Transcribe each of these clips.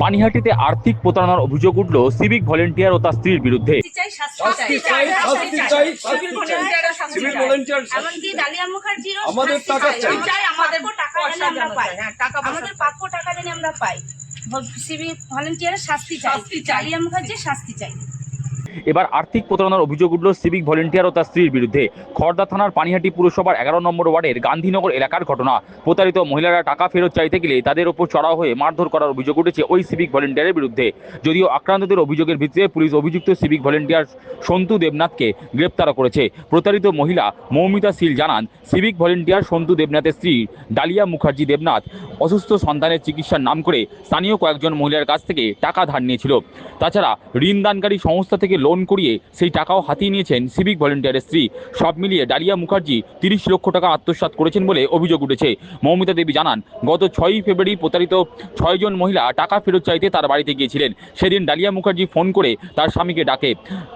পানিহাটিতে আর্থিক প্রতারণার অভিযোগ উঠল সিভিক ভলেন্টিয়ার ও তার স্ত্রীর বিরুদ্ধে। আমাদের টাকা চাই। আমাদের টাকা আমরা পাই। হ্যাঁ, টাকা পয়সা আমাদের প্রাপ্য টাকা আমরা পাই। সিভিল ভলেন্টিয়ারের শাস্তি চাই। শাস্তি ডালিয়া মুখার্জির শাস্তি চাই। এবার আর্থিক প্রতারণার অভিযোগ উঠল সিভিক ভলেন্টিয়ার ও তার স্ত্রীর বিরুদ্ধে। খড়দা থানার পানিহাটি পুরসভার এগারো নম্বর ওয়ার্ডের গান্ধীনগর এলাকার ঘটনা। প্রতারিত মহিলারা টাকা ফেরত চাইতে গেলে তাদের ওপর চড়াও হয়ে মারধর করার অভিযোগ উঠেছে ওই সিভিক ভলেন্টিয়ারের বিরুদ্ধে। যদিও আক্রান্তদের অভিযোগের ভিত্তিতে পুলিশ অভিযুক্ত সিভিক ভলেন্টিয়ার সন্তু দেবনাথকে গ্রেপ্তার করেছে। প্রতারিত মহিলা মৌমিতা শীল জানান, সিভিক ভলেন্টিয়ার সন্তু দেবনাথের স্ত্রী ডালিয়া মুখার্জি দেবনাথ অসুস্থ সন্তানের চিকিৎসার নাম করে স্থানীয় কয়েকজন মহিলার কাছ থেকে টাকা ধার নিয়েছিল। তাছাড়া ঋণদানকারী সংস্থা থেকে লোন করিয়ে সেই টাকাও হাতিয়ে নিয়েছেন সিভিক ভলেন্টিয়ারের স্ত্রী। সব মিলিয়ে ডালিয়া মুখার্জি তিরিশ লক্ষ টাকা আত্মসাৎ করেছেন বলে অভিযোগ উঠেছে। মৌমিতা দেবী জানান, গত ছয়ই ফেব্রুয়ারি প্রতারিত ছয়জন মহিলা টাকা ফেরত চাইতে তার বাড়িতে গিয়েছিলেন। সেদিন ডালিয়া মুখার্জি ফোন করে তার স্বামীকে ডাকে।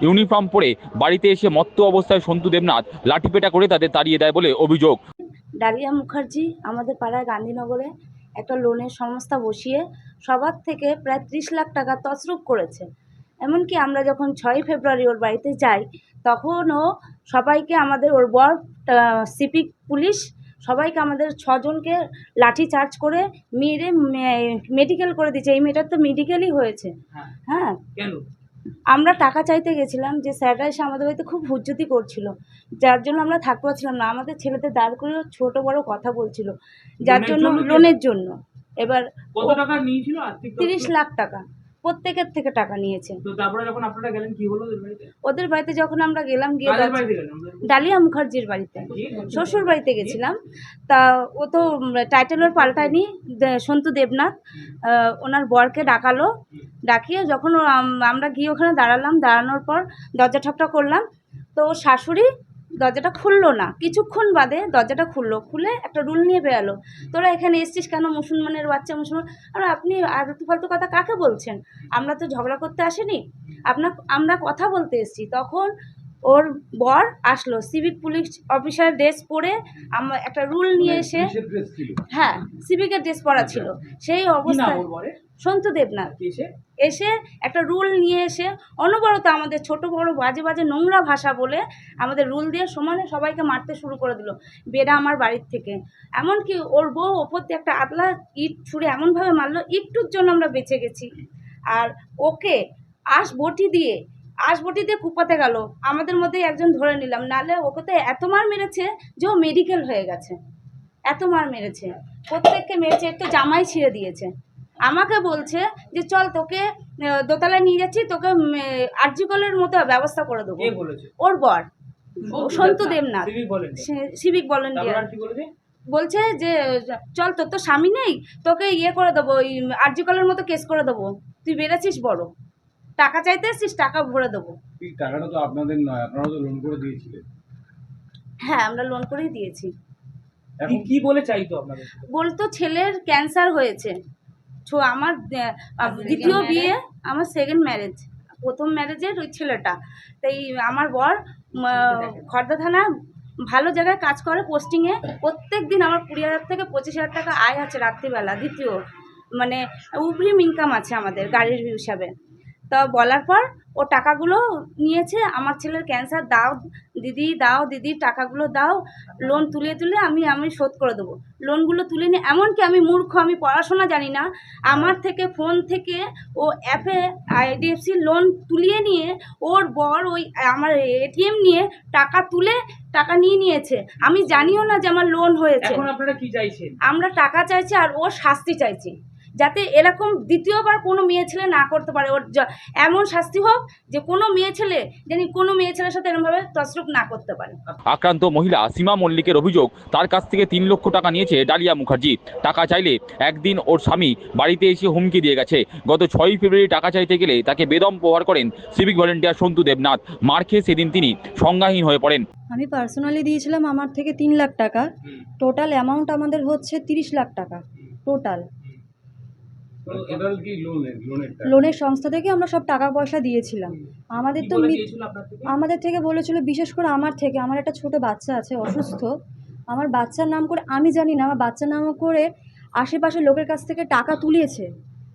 ইউনিফর্ম পরে বাড়িতে এসে মত্ত অবস্থায় সন্তু দেবনাথ লাঠিপেটা করে তাদের তাড়িয়ে দেয় বলে অভিযোগ। ডালিয়া মুখার্জি আমাদের পাড়ায় গান্ধীনগরে একটা লোনের সংস্থা বসিয়ে সবার থেকে প্রায় ত্রিশ লাখ টাকা তছরূপ করেছে। এমনকি আমরা যখন ছয়ই ফেব্রুয়ারি ওর বাড়িতে যাই তখনও সবাইকে আমাদের ওর বর সিপিক পুলিশ সবাইকে আমাদের ছজনকে লাঠি চার্জ করে মেরে মেডিকেল করে দিয়েছে। এই মেয়েটার তো মেডিকেলই হয়েছে। হ্যাঁ। আমরা টাকা চাইতে গেছিলাম যে স্যাররা এসে আমাদের বাড়িতে খুব হুজ্জতি করছিল। যার জন্য আমরা থাকতে পারছিলাম না। আমাদের ছেলেদের দাঁড় করেও ছোট বড় কথা বলছিল। যার জন্য লোনের জন্য। এবার? তিরিশ লাখ টাকা। প্রত্যেকের থেকে টাকা নিয়েছে। তো তারপরে যখন আপনারা গেলেন কি হলো ওদের বাড়িতে? যখন আমরা গেলাম গিয়ে? ডালিয়া মুখার্জির বাড়িতে। শ্বশুর বাড়িতে গেছিলাম। তা ও তো টাইটেল ওর পাল্টায়নি সন্তু দেবনাথ ওনার বরকে ডাকালো। ডাকিয়ে যখন আমরা গিয়ে ওখানে দাঁড়ালাম দাঁড়ানোর পর দরজা ঠকটা করলাম। তো ওর শাশুড়ি দরজাটা খুললো না। কিছুক্ষণ বাদে দরজাটা খুললো। খুলে একটা রুল নিয়ে বেরালো। তোরা এখানে এসছিস কেন? মুসলমানের বাচ্চা, মুসলমান আর আপনি আলতু ফালতু কথা কাকে বলছেন? আমরা তো ঝগড়া করতে আসিনি। আপনার, আমরা কথা বলতে এসছি। তখন ওর বর আসলো। সিভিক পুলিশ অফিসার ড্রেস পরে আমার একটা রুল নিয়ে এসে হ্যাঁ সিভিকের ড্রেস পরা ছিল। সেই বরে? সন্তু দেবনাথ। এসে? এসে একটা রুল নিয়ে এসে অনবরত আমাদের ছোট বড় বাজে বাজে নোংরা ভাষা বলে আমাদের রুল দিয়ে সমানে সবাইকে মারতে শুরু করে দিল বেড়া আমার বাড়ির থেকে। এমনকি ওর বউ ওপর দিয়ে একটা আতলা ইট ছুঁড়ে এমনভাবে মারলো একটুর জন্য আমরা বেঁচে গেছি। আর ওকে আশ বটি দিয়ে আশ বটি দিয়ে কুপাতে গেল। আমাদের মধ্যে একজন ধরে নিলাম। নালে ওকে তো এত মার মেরেছে যে ও মেডিকেল হয়ে গেছে। এত মার মেরেছে। প্রত্যেককে মেরেছে। একটু জামাই ছিঁড়ে দিয়েছে। আমাকে বলছে যে চল তোকে দোতলায় নিয়ে যাচ্ছি। তোকে আর্জিকলের মতো ব্যবস্থা করে দেবো। ওর বর। সন্তু দেবনাথ। Civic volunteer. বলেছে? বলছে যে চল তোর তো স্বামী নেই। তোকে ইয়ে করে দেবো ওই আর্জিকলের মতো কেস করে দেবো। তুই বেড়েছিস বড়। টাকা চাইতে এসছিস টাকা ভরে দেবো। টাকাটা তো আপনাদের নয় আপনারা তো লোন করে দিয়েছিলেন। হ্যাঁ আমরা লোন করেই দিয়েছি। কি কি বলে চাইতো আপনাদের? বলতো ছেলের ক্যান্সার হয়েছে। তো আমার দ্বিতীয় বিয়ে আমার সেকেন্ড ম্যারেজ প্রথম ম্যারেজের ওই ছেলেটা। তাই আমার বর খর্দা থানা ভালো জায়গায় কাজ করে পোস্টিংয়ে প্রত্যেক দিন আমার কুড়ি হাজার থেকে পঁচিশ হাজার টাকা আয় আছে রাত্রিবেলা দ্বিতীয়। মানে উভরিম ইনকাম আছে আমাদের গাড়ির হিসাবে। তা বলার পর ও টাকাগুলো নিয়েছে আমার ছেলের ক্যান্সার দাও দিদি দাও দিদি টাকাগুলো দাও লোন তুলে তুলে আমি আমি শোধ করে দেবো। লোনগুলো তুলে নিয়ে এমনকি আমি মূর্খ আমি পড়াশোনা জানি না আমার থেকে ফোন থেকে ও অ্যাপে আইডিএফসি লোন তুলিয়ে নিয়ে ওর বর ওই আমার এটিএম নিয়ে টাকা তুলে টাকা নিয়ে নিয়েছে। আমি জানিও না যে আমার লোন হয়েছে। আমরা টাকা চাইছি আর ও শাস্তি চাইছি। যাতে এরকম দ্বিতীয়বার কোনো মেয়ে ছেলে না করতে পারে। ওর য- এমন শাস্তি হোক যে কোনো মেয়ে ছেলে জানি কোনো মেয়ে ছেলের সাথে এরকমভাবে তসরূপ না করতে পারে। আক্রান্ত মহিলা সীমা মল্লিকের অভিযোগ তার কাছ থেকে তিন লক্ষ টাকা নিয়েছে ডালিয়া মুখার্জি। টাকা চাইলে একদিন ওর স্বামী বাড়িতে এসে হুমকি দিয়ে গেছে। গত ছয়ই ফেব্রুয়ারি টাকা চাইতে গেলে তাকে বেদম প্রহার করেন সিভিক ভলেন্টিয়ার সন্তু দেবনাথ। মার খেয়ে সেদিন তিনি সংজ্ঞাহীন হয়ে পড়েন। আমি পার্সোনালি দিয়েছিলাম আমার থেকে তিন লাখ টাকা। টোটাল অ্যামাউন্ট আমাদের হচ্ছে তিরিশ লাখ টাকা টোটাল। লোনের লোনের সংস্থা থেকে আমরা সব টাকা পয়সা দিয়েছিলাম। আমাদের তো? আমাদের থেকে বলেছিল বিশেষ করে আমার থেকে আমার একটা ছোট বাচ্চা আছে অসুস্থ। আমার বাচ্চার নাম করে আমি জানি না আমার বাচ্চার নাম করে আশেপাশের লোকের কাছ থেকে টাকা তুলিয়েছে।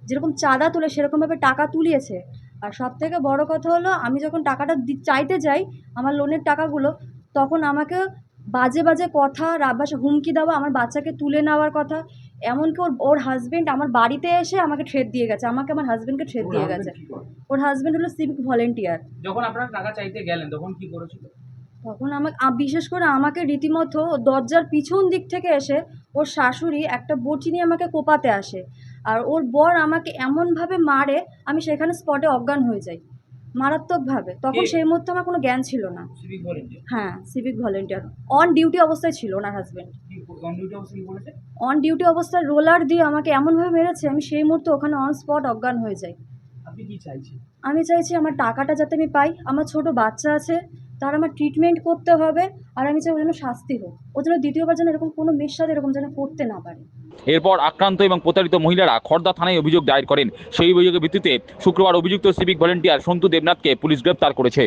যেরকম চাঁদা তোলে সেরকমভাবে টাকা তুলিয়েছে। আর সব থেকে বড় কথা হলো আমি যখন টাকাটা চাইতে যাই আমার লোনের টাকাগুলো তখন আমাকে বাজে বাজে কথা রাব্বাসে হুমকি দেওয়া আমার বাচ্চাকে তুলে নেওয়ার কথা এমনকি ওর ওর হাজবেন্ড আমার বাড়িতে এসে আমাকে ট্রেড দিয়ে গেছে। আমাকে আমার হাজবেন্ডকে ট্রেড দিয়ে গেছে। ওর হাজবেন্ড হলো সিভিক ভলেন্টিয়ার যখন আপনারা টাকা চাইতে গেলেন তখন কি করেছিল? তখন আমাকে বিশেষ করে আমাকে রীতিমতো দরজার পিছন দিক থেকে এসে ওর শাশুড়ি একটা বটি নিয়ে আমাকে কোপাতে আসে। আর ওর বর আমাকে এমনভাবে মারে আমি সেখানে স্পটে অজ্ঞান হয়ে যাই। মারাত্মকভাবে। তখন সেই মুহূর্তে আমার কোনো জ্ঞান ছিল না। হ্যাঁ সিভিক ভলেন্টিয়ার অন ডিউটি অবস্থায় ছিল ওনার হাজব্যান্ড অন ডিউটি অবস্থায় রোলার দিয়ে আমাকে এমনভাবে মেরেছে আমি সেই মুহূর্তে ওখানে অন স্পট অজ্ঞান হয়ে যাই। আমি চাইছি আমার টাকাটা যাতে আমি পাই। আমার ছোট বাচ্চা আছে তার আমার ট্রিটমেন্ট করতে হবে আর আমি চাই ও যেন শাস্তি হোক। ও যেন দ্বিতীয়বার যেন এরকম কোনো মেয়ের সাথে এরকম যেন করতে না পারে। এরপর আক্রান্ত এবং প্রতারিত মহিলারা খর্দা থানায় অভিযোগ দায়ের করেন। সেই অভিযোগের ভিত্তিতে শুক্রবার অভিযুক্ত সিভিক ভলেন্টিয়ার সন্তু দেবনাথকে পুলিশ গ্রেপ্তার করেছে।